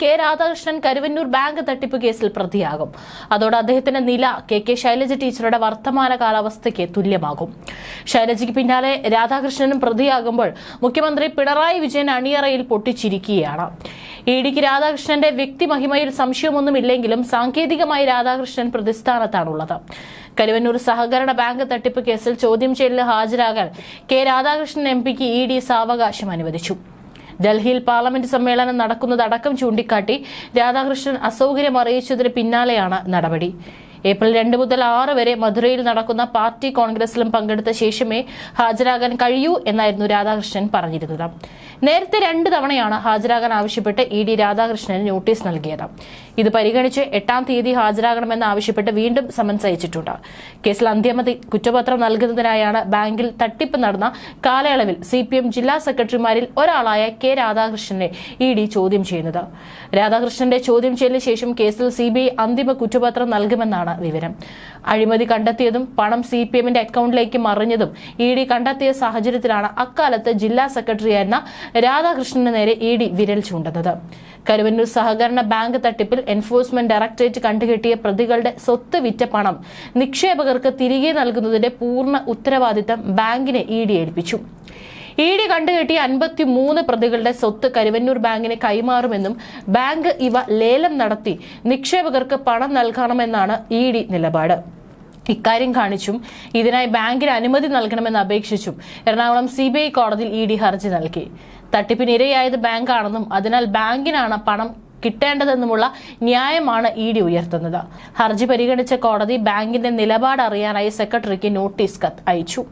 K Radhakrishnan Karuvannur bank തട്ടിപ്പ് കേസിൽ പ്രതിയാകും. അതോടെ അദ്ദേഹത്തിന്റെ നില കെ കെ ശൈലജ ടീച്ചറുടെ വർത്തമാന കാലാവസ്ഥയ്ക്ക് തുല്യമാകും. ശൈലജയ്ക്ക് പിന്നാലെ രാധാകൃഷ്ണനും പ്രതിയാകുമ്പോൾ മുഖ്യമന്ത്രി പിണറായി വിജയൻ അണിയറയിൽ പൊട്ടിച്ചിരിക്കുകയാണ്. ഇ ഡിക്ക് രാധാകൃഷ്ണന്റെ വ്യക്തിമഹിമയിൽ സംശയമൊന്നുമില്ലെങ്കിലും സാങ്കേതികമായി രാധാകൃഷ്ണൻ പ്രതിസ്ഥാനത്താണുള്ളത്. കരുവന്നൂർ സഹകരണ ബാങ്ക് തട്ടിപ്പ് കേസിൽ ചോദ്യം ചെയ്യലിന് ഹാജരാകാൻ കെ രാധാകൃഷ്ണൻ എം പിക്ക് ഇ ഡി സാവകാശം അനുവദിച്ചു. ഡൽഹിയിൽ പാർലമെന്റ് സമ്മേളനം നടക്കുന്നത് അടക്കം ചൂണ്ടിക്കാട്ടി രാധാകൃഷ്ണൻ അസൗകര്യം അറിയിച്ചതിന് പിന്നാലെയാണ് നടപടി. ഏപ്രിൽ രണ്ട് മുതൽ ആറ് വരെ മധുരയിൽ നടക്കുന്ന പാർട്ടി കോൺഗ്രസിലും പങ്കെടുത്ത ശേഷമേ ഹാജരാകാൻ കഴിയൂ എന്നായിരുന്നു രാധാകൃഷ്ണൻ പറഞ്ഞിരുന്നത്. നേരത്തെ രണ്ട് തവണയാണ് ഹാജരാകാൻ ആവശ്യപ്പെട്ട് ഇ ഡി രാധാകൃഷ്ണന് നോട്ടീസ് നൽകിയത്. ഇത് പരിഗണിച്ച് എട്ടാം തീയതി ഹാജരാകണമെന്ന് ആവശ്യപ്പെട്ട് വീണ്ടും സമൻസ് അയച്ചിട്ടുണ്ട്. കേസിൽ അന്തിമ കുറ്റപത്രം നൽകുന്നതിനായാണ് ബാങ്കിൽ തട്ടിപ്പ് നടന്ന കാലയളവിൽ സി പി എം ജില്ലാ സെക്രട്ടറിമാരിൽ ഒരാളായ കെ രാധാകൃഷ്ണനെ ഇ ഡി ചോദ്യം ചെയ്യുന്നത്. രാധാകൃഷ്ണന്റെ ചോദ്യം ചെയ്യലിന് ശേഷം കേസിൽ സി ബി ഐ അന്തിമ കുറ്റപത്രം നൽകുമെന്നാണ് വിവരം. അഴിമതി കണ്ടെത്തിയതും പണം സി പി എമ്മിന്റെ അക്കൗണ്ടിലേക്ക് മറിഞ്ഞതും ഇ ഡി കണ്ടെത്തിയ സാഹചര്യത്തിലാണ് അക്കാലത്ത് ജില്ലാ സെക്രട്ടറിയായിരുന്ന രാധാകൃഷ്ണന് നേരെ ഇ ഡി വിരൽ ചൂണ്ടുന്നത് കരുവന്നൂർ സഹകരണ ബാങ്ക് തട്ടിപ്പിൽ എൻഫോഴ്സ്മെന്റ് ഡയറക്ടറേറ്റ് കണ്ടുകെട്ടിയ പ്രതികളുടെ സ്വത്ത് വിറ്റ പണം നിക്ഷേപകർക്ക് തിരികെ നൽകുന്നതിന്റെ പൂർണ ഉത്തരവാദിത്തം ബാങ്കിനെ ഇ ഡി ഏൽപ്പിച്ചു. ഇ ഡി കണ്ടുകെട്ടിയ അൻപത്തി മൂന്ന് പ്രതികളുടെ സ്വത്ത് കരുവന്നൂർ ബാങ്കിന് കൈമാറുമെന്നും ബാങ്ക് ഇവ ലേലം നടത്തി നിക്ഷേപകർക്ക് പണം നൽകണമെന്നാണ് ഇ ഡി നിലപാട്. ഇക്കാര്യം കാണിച്ചും ഇതിനായി ബാങ്കിന് അനുമതി നൽകണമെന്ന് അപേക്ഷിച്ചും എറണാകുളം സി ബി ഐ കോടതിയിൽ ഇ ഡി ഹർജി നൽകി. തട്ടിപ്പിന് ഇരയായത് ബാങ്കാണെന്നും അതിനാൽ ബാങ്കിനാണ് പണം കിട്ടേണ്ടതെന്നുമുള്ള ന്യായമാണ് ഇ ഡി ഉയർത്തുന്നത്. ഹർജി പരിഗണിച്ച കോടതി ബാങ്കിന്റെ നിലപാട് അറിയാനായി സെക്രട്ടറിക്ക് നോട്ടീസ് കത്ത് അയച്ചു.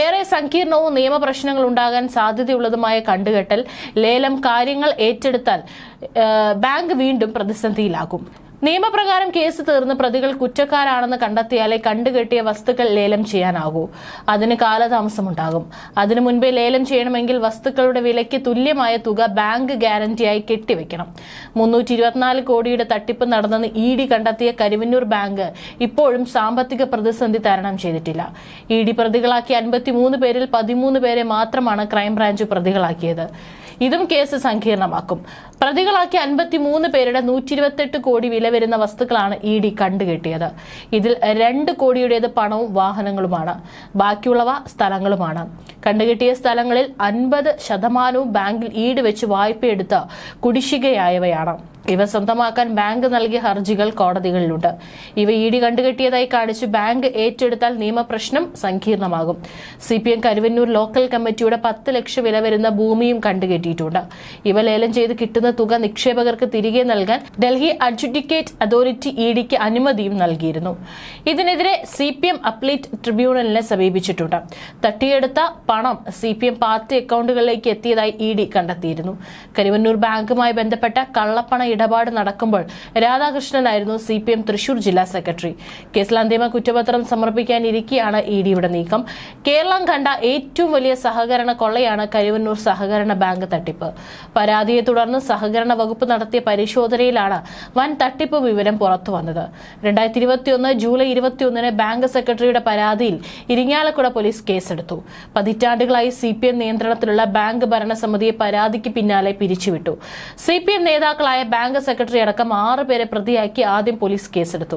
ഏറെ സങ്കീർണവും നിയമപ്രശ്നങ്ങൾ ഉണ്ടാകാൻ സാധ്യതയുള്ളതുമായ കണ്ടുകെട്ടൽ ലേലം കാര്യങ്ങൾ ഏറ്റെടുത്താൽ ബാങ്ക് വീണ്ടും പ്രതിസന്ധിയിലാകും. നിയമപ്രകാരം കേസ് തീർന്ന് പ്രതികൾ കുറ്റക്കാരാണെന്ന് കണ്ടെത്തിയാലേ കണ്ടുകെട്ടിയ വസ്തുക്കൾ ലേലം ചെയ്യാനാകൂ. അതിന് കാലതാമസമുണ്ടാകും. അതിനു മുൻപേ ലേലം ചെയ്യണമെങ്കിൽ വസ്തുക്കളുടെ വിലയ്ക്ക് തുല്യമായ തുക ബാങ്ക് ഗ്യാരണ്ടിയായി കെട്ടിവെക്കണം. മുന്നൂറ്റി ഇരുപത്തിനാല് കോടിയുടെ തട്ടിപ്പ് നടന്നെന്ന് ഇ ഡി കണ്ടെത്തിയ കരുവന്നൂർ ബാങ്ക് ഇപ്പോഴും സാമ്പത്തിക പ്രതിസന്ധി തരണം ചെയ്തിട്ടില്ല. ഇ ഡി പ്രതികളാക്കിയ അൻപത്തിമൂന്ന് പേരിൽ പതിമൂന്ന് പേരെ മാത്രമാണ് ക്രൈംബ്രാഞ്ച് പ്രതികളാക്കിയത്. ഇതും കേസ് സങ്കീർണമാക്കും. പ്രതികളാക്കിയ അൻപത്തിമൂന്ന് പേരുടെ നൂറ്റി ഇരുപത്തെട്ട് കോടി വില വരുന്ന വസ്തുക്കളാണ് ഇ ഡി കണ്ടുകെട്ടിയത്. ഇതിൽ രണ്ട് കോടിയുടേത് പണവും വാഹനങ്ങളുമാണ്. ബാക്കിയുള്ളവ സ്ഥലങ്ങളുമാണ്. കണ്ടുകെട്ടിയ സ്ഥലങ്ങളിൽ അൻപത് ശതമാനവും ബാങ്കിൽ ഈട് വെച്ച് വായ്പയെടുത്ത് കുടിശ്ശികയായവയാണ്. ഇവ സ്വന്തമാക്കാൻ ബാങ്ക് നൽകിയ ഹർജികൾ കോടതികളിലുണ്ട്. ഇവ ഇ ഡി കണ്ടുകെട്ടിയതായി കാണിച്ച് ബാങ്ക് ഏറ്റെടുത്താൽ നിയമപ്രശ്നം സങ്കീർണമാകും. C P M Karuvannur local കമ്മിറ്റിയുടെ പത്ത് ലക്ഷം വില വരുന്ന ഭൂമിയും കണ്ടുകെട്ടിയിട്ടുണ്ട്. ഇവ ലേലം ചെയ്ത് കിട്ടുന്ന തുക നിക്ഷേപകർക്ക് തിരികെ നൽകാൻ ഡൽഹി അഡ്ജുഡിക്കേറ്റ് അതോറിറ്റി ഇ ഡിക്ക് അനുമതിയും നൽകിയിരുന്നു. ഇതിനെതിരെ സി പി എം അപ്ലീറ്റ് ട്രിബ്യൂണലിനെ സമീപിച്ചിട്ടുണ്ട്. തട്ടിയെടുത്ത പണം സി പി എം പാർട്ടി അക്കൗണ്ടുകളിലേക്ക് എത്തിയതായി ഇ ഡി കണ്ടെത്തിയിരുന്നു. കരുവന്നൂർ ബാങ്കുമായി ബന്ധപ്പെട്ട കള്ളപ്പണ ഇടപാട് നടക്കുമ്പോൾ രാധാകൃഷ്ണനായിരുന്നു സി പി എം തൃശൂർ ജില്ലാ സെക്രട്ടറി. കേസിൽ അന്തിമ കുറ്റപത്രം സമർപ്പിക്കാനിരിക്കെയാണ് ഇ ഡിയുടെ നീക്കം. കേരളം കണ്ട ഏറ്റവും വലിയ സഹകരണ കൊള്ളയാണ് കരുവന്നൂർ സഹകരണ ബാങ്ക് തട്ടിപ്പ്. പരാതിയെ തുടർന്ന് സഹകരണ വകുപ്പ് നടത്തിയ പരിശോധനയിലാണ് വൻ തട്ടിപ്പ് വിവരം പുറത്തു വന്നത്. രണ്ടായിരത്തി ഇരുപത്തിയൊന്ന് ജൂലൈ ഇരുപത്തിയൊന്നിന് ബാങ്ക് സെക്രട്ടറിയുടെ പരാതിയിൽ ഇരിങ്ങാലക്കുട പോലീസ് കേസെടുത്തു. പതിറ്റാണ്ടുകളായി സി പി എം നിയന്ത്രണത്തിലുള്ള ബാങ്ക് ഭരണസമിതിയെ പരാതിക്ക് പിന്നാലെ പിരിച്ചുവിട്ടു. സി പി എം നേതാക്കളായ ബാങ്ക് സെക്രട്ടറി അടക്കം ആറ് പേരെ പ്രതിയാക്കി ആദ്യം പോലീസ് കേസെടുത്തു.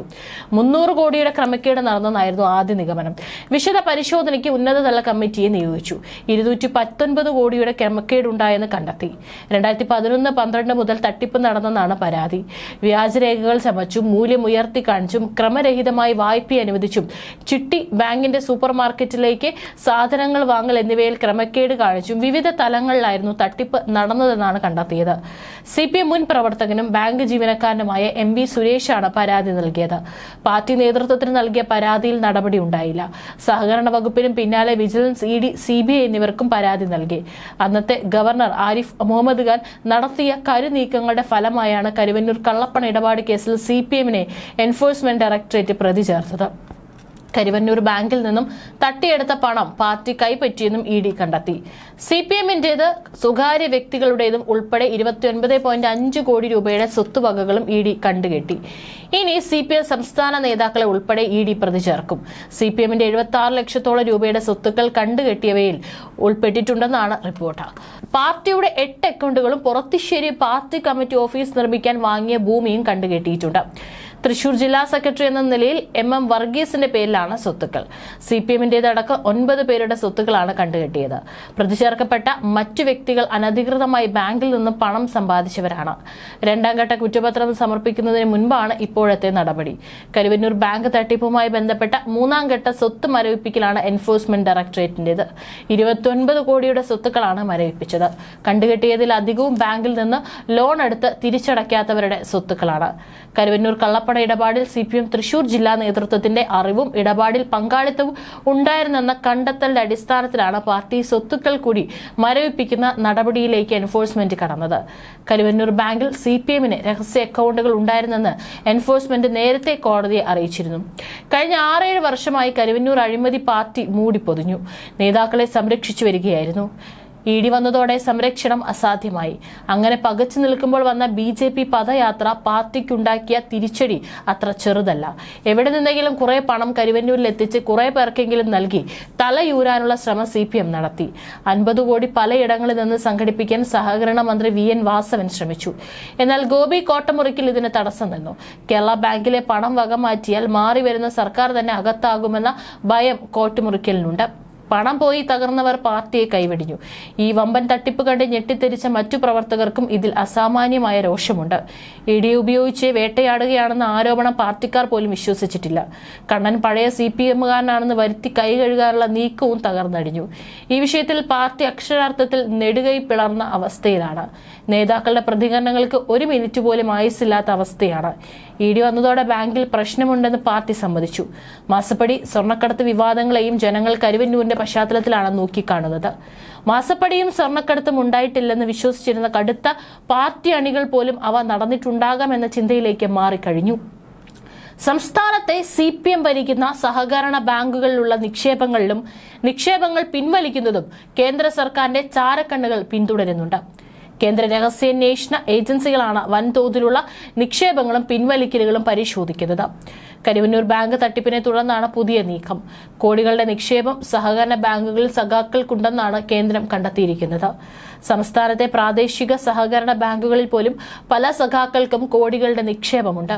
മുന്നൂറ് കോടിയുടെ ക്രമക്കേട് നടന്നതായിരുന്നു ആദ്യ നിഗമനം. വിശദ പരിശോധനയ്ക്ക് ഉന്നതതല കമ്മിറ്റിയെ നിയോഗിച്ചു. ഇരുന്നൂറ്റി പത്തൊൻപത് കോടിയുടെ ക്രമക്കേടുണ്ടായെന്ന് കണ്ടെത്തി. രണ്ടായിരത്തി പതിനൊന്ന് പന്ത്രണ്ട് മുതൽ തട്ടിപ്പ് നടന്നെന്നാണ് പരാതി. വ്യാജരേഖകൾ ചമച്ചും മൂല്യം ഉയർത്തി കാണിച്ചും ക്രമരഹിതമായി വായ്പ അനുവദിച്ചും ചിട്ടി ബാങ്കിന്റെ സൂപ്പർ മാർക്കറ്റിലേക്ക് സാധനങ്ങൾ വാങ്ങൽ എന്നിവയിൽ ക്രമക്കേട് കാണിച്ചും വിവിധ തലങ്ങളിലായിരുന്നു തട്ടിപ്പ് നടന്നതെന്നാണ് കണ്ടെത്തിയത്. സി പി എം പ്രവർത്തകനും ബാങ്ക് ജീവനക്കാരനുമായ എം വി സുരേഷാണ് പരാതി നൽകിയത്. പാർട്ടി നേതൃത്വത്തിന് നൽകിയ പരാതിയിൽ നടപടി ഉണ്ടായില്ല. സഹകരണ വകുപ്പിനും പിന്നാലെ vigilance E D C B I എന്നിവർക്കും പരാതി നൽകി. അന്നത്തെ ഗവർണർ ആരിഫ് മുഹമ്മദ് ഖാൻ നടത്തിയ കരുനീക്കങ്ങളുടെ ഫലമായാണ് കരുവന്നൂർ കള്ളപ്പണ ഇടപാട് കേസിൽ സി പി എമ്മിനെ എൻഫോഴ്സ്മെന്റ് ഡയറക്ടറേറ്റ് പ്രതി ചേർത്തത്. കരുവന്നൂർ ബാങ്കിൽ നിന്നും തട്ടിയെടുത്ത പണം പാർട്ടി കൈപ്പറ്റിയെന്നും ഇ ഡി കണ്ടെത്തി. സി പി എമ്മിന്റേത് സ്വകാര്യ വ്യക്തികളുടേതും ഉൾപ്പെടെ ഇരുപത്തിയൊൻപത് പോയിന്റ് അഞ്ച് കോടി രൂപയുടെ സ്വത്തുവകകളും ഇ ഡി കണ്ടുകെട്ടി. ഇനി സി പി എം സംസ്ഥാന നേതാക്കളെ ഉൾപ്പെടെ ഇ ഡി പ്രതി ചേർക്കും. സി പി എമ്മിന്റെ എഴുപത്തി ആറ് ലക്ഷത്തോളം രൂപയുടെ സ്വത്തുക്കൾ കണ്ടുകെട്ടിയവയിൽ ഉൾപ്പെട്ടിട്ടുണ്ടെന്നാണ് റിപ്പോർട്ട്. പാർട്ടിയുടെ എട്ട് അക്കൗണ്ടുകളും പുറത്തിശ്ശേരി പാർട്ടി കമ്മിറ്റി ഓഫീസ് നിർമ്മിക്കാൻ വാങ്ങിയ ഭൂമിയും കണ്ടുകെട്ടിയിട്ടുണ്ട്. തൃശൂർ ജില്ലാ സെക്രട്ടറി എന്ന നിലയിൽ എം എം വർഗീസിന്റെ പേരിലാണ് സ്വത്തുക്കൾ. സി പി എമ്മിന്റേതടക്കം ഒൻപത് പേരുടെ സ്വത്തുക്കളാണ് കണ്ടുകെട്ടിയത്. പ്രതിചേർക്കപ്പെട്ട മറ്റു വ്യക്തികൾ അനധികൃതമായി ബാങ്കിൽ നിന്ന് പണം സമ്പാദിച്ചവരാണ്. രണ്ടാം ഘട്ട കുറ്റപത്രം സമർപ്പിക്കുന്നതിന് മുൻപാണ് ഇപ്പോഴത്തെ നടപടി. കരുവന്നൂർ ബാങ്ക് തട്ടിപ്പുമായി ബന്ധപ്പെട്ട മൂന്നാം ഘട്ട സ്വത്ത് മരവിപ്പിക്കലാണ് എൻഫോഴ്സ്മെന്റ് ഡയറക്ടറേറ്റിന്റേത്. ഇരുപത്തിയൊൻപത് കോടിയുടെ സ്വത്തുക്കളാണ് മരവിപ്പിച്ചത്. കണ്ടുകെട്ടിയതിലധികവും ബാങ്കിൽ നിന്ന് ലോൺ എടുത്ത് തിരിച്ചടയ്ക്കാത്തവരുടെ സ്വത്തുക്കളാണ്. കരുവന്നൂർ കള്ളപ്പണ ഇടപാടിൽ സി പി എം തൃശൂർ ജില്ലാ നേതൃത്വത്തിന്റെ അറിവും ഇടപാടിൽ പങ്കാളിത്തവും ഉണ്ടായിരുന്നെന്ന കണ്ടെത്തലിന്റെ അടിസ്ഥാനത്തിലാണ് പാർട്ടി സ്വത്തുക്കൾ കൂടി മരവിപ്പിക്കുന്ന നടപടിയിലേക്ക് എൻഫോഴ്സ്മെന്റ് കടന്നത്. കരുവന്നൂർ ബാങ്കിൽ സി പി എമ്മിന് രഹസ്യ അക്കൗണ്ടുകൾ ഉണ്ടായിരുന്നെന്ന് എൻഫോഴ്സ്മെന്റ് നേരത്തെ കോടതിയെ അറിയിച്ചിരുന്നു. കഴിഞ്ഞ ആറേഴ് വർഷമായി കരുവന്നൂർ അഴിമതി പാർട്ടി മൂടിപ്പൊതിഞ്ഞു നേതാക്കളെ സംരക്ഷിച്ചു വരികയായിരുന്നു. ഇ ഡി വന്നതോടെ സംരക്ഷണം അസാധ്യമായി. അങ്ങനെ പകച്ചു നിൽക്കുമ്പോൾ വന്ന ബി ജെ പി പദയാത്ര പാർട്ടിക്കുണ്ടാക്കിയ തിരിച്ചടി അത്ര ചെറുതല്ല. എവിടെ നിന്നെങ്കിലും കുറെ പണം കരുവന്നൂരിൽ എത്തിച്ച് കുറെ പേർക്കെങ്കിലും നൽകി തലയൂരാനുള്ള ശ്രമം സി പി എം നടത്തി. അൻപത് കോടി പലയിടങ്ങളിൽ നിന്ന് സംഘടിപ്പിക്കാൻ സഹകരണ മന്ത്രി വി എൻ വാസവൻ ശ്രമിച്ചു. എന്നാൽ ഗോപി കോട്ടമുറിക്കിൽ ഇതിന് തടസ്സം നിന്നു. കേരള ബാങ്കിലെ പണം വകമാറ്റിയാൽ മാറി വരുന്ന സർക്കാർ തന്നെ അകത്താകുമെന്ന ഭയം കോട്ടുമുറിക്കലിനുണ്ട്. പണം പോയി തകർന്നവർ പാർട്ടിയെ കൈവെടിഞ്ഞു. ഈ വമ്പൻ തട്ടിപ്പ് കണ്ട് ഞെട്ടിത്തെരിച്ച മറ്റു പ്രവർത്തകർക്കും ഇതിൽ അസാമാന്യമായ രോഷമുണ്ട്. ഇ ഡി ഉപയോഗിച്ച് വേട്ടയാടുകയാണെന്ന ആരോപണം പാർട്ടിക്കാർ പോലും വിശ്വസിച്ചിട്ടില്ല. കണ്ണൻ പഴയ സി പി എമ്മുകാരനാണെന്ന് വരുത്തി കൈ കഴുകാനുള്ള നീക്കവും തകർന്നടിഞ്ഞു. ഈ വിഷയത്തിൽ പാർട്ടി അക്ഷരാർത്ഥത്തിൽ നെടുകൈ പിളർന്ന അവസ്ഥയിലാണ്. നേതാക്കളുടെ പ്രതികരണങ്ങൾക്ക് ഒരു മിനിറ്റ് പോലും ആയുസില്ലാത്ത അവസ്ഥയാണ്. ഇ ഡി വന്നതോടെ ബാങ്കിൽ പ്രശ്നമുണ്ടെന്ന് പാർട്ടി സമ്മതിച്ചു. മാസപ്പടി സ്വർണക്കടത്ത് വിവാദങ്ങളെയും ജനങ്ങൾ കരുവന്നൂരിന്റെ പശ്ചാത്തലത്തിലാണ് നോക്കിക്കാണുന്നത്. മാസപ്പടിയും സ്വർണക്കടത്തും ഉണ്ടായിട്ടില്ലെന്ന് വിശ്വസിച്ചിരുന്ന കടുത്ത പാർട്ടി അണികൾ പോലും അവ നടന്നിട്ടുണ്ടാകാമെന്ന ചിന്തയിലേക്ക് മാറിക്കഴിഞ്ഞു. സംസ്ഥാനത്തെ സി പി എം ഭരിക്കുന്ന സഹകരണ ബാങ്കുകളിലുള്ള നിക്ഷേപങ്ങളിലും നിക്ഷേപങ്ങൾ പിൻവലിക്കുന്നതും കേന്ദ്ര സർക്കാരിന്റെ ചാരക്കണ്ണുകൾ പിന്തുടരുന്നുണ്ട്. കേന്ദ്ര രഹസ്യാന്വേഷണ ഏജൻസികളാണ് വൻതോതിലുള്ള നിക്ഷേപങ്ങളും പിൻവലിക്കലുകളും പരിശോധിക്കുന്നത്. കരുവന്നൂർ ബാങ്ക് തട്ടിപ്പിനെ തുടർന്നാണ് പുതിയ നീക്കം. കോടികളുടെ നിക്ഷേപം സഹകരണ ബാങ്കുകളിൽ സഖാക്കൾക്കുണ്ടെന്നാണ് കേന്ദ്രം കണ്ടെത്തിയിരിക്കുന്നത്. സംസ്ഥാനത്തെ പ്രാദേശിക സഹകരണ ബാങ്കുകളിൽ പോലും പല സഖാക്കൾക്കും കോടികളുടെ നിക്ഷേപമുണ്ട്.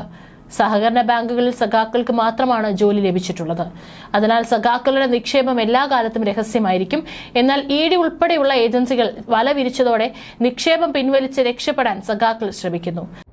സഹകരണ ബാങ്കുകളിൽ സഖാക്കൾക്ക് മാത്രമാണ് ജോലി ലഭിച്ചിട്ടുള്ളത്. അതിനാൽ സഖാക്കളുടെ നിക്ഷേപം എല്ലാ കാലത്തും രഹസ്യമായിരിക്കും. എന്നാൽ ഇ ഡി ഉൾപ്പെടെയുള്ള ഏജൻസികൾ വല വിരിച്ചതോടെ നിക്ഷേപം പിൻവലിച്ച് രക്ഷപ്പെടാൻ സഖാക്കൾ ശ്രമിക്കുന്നു.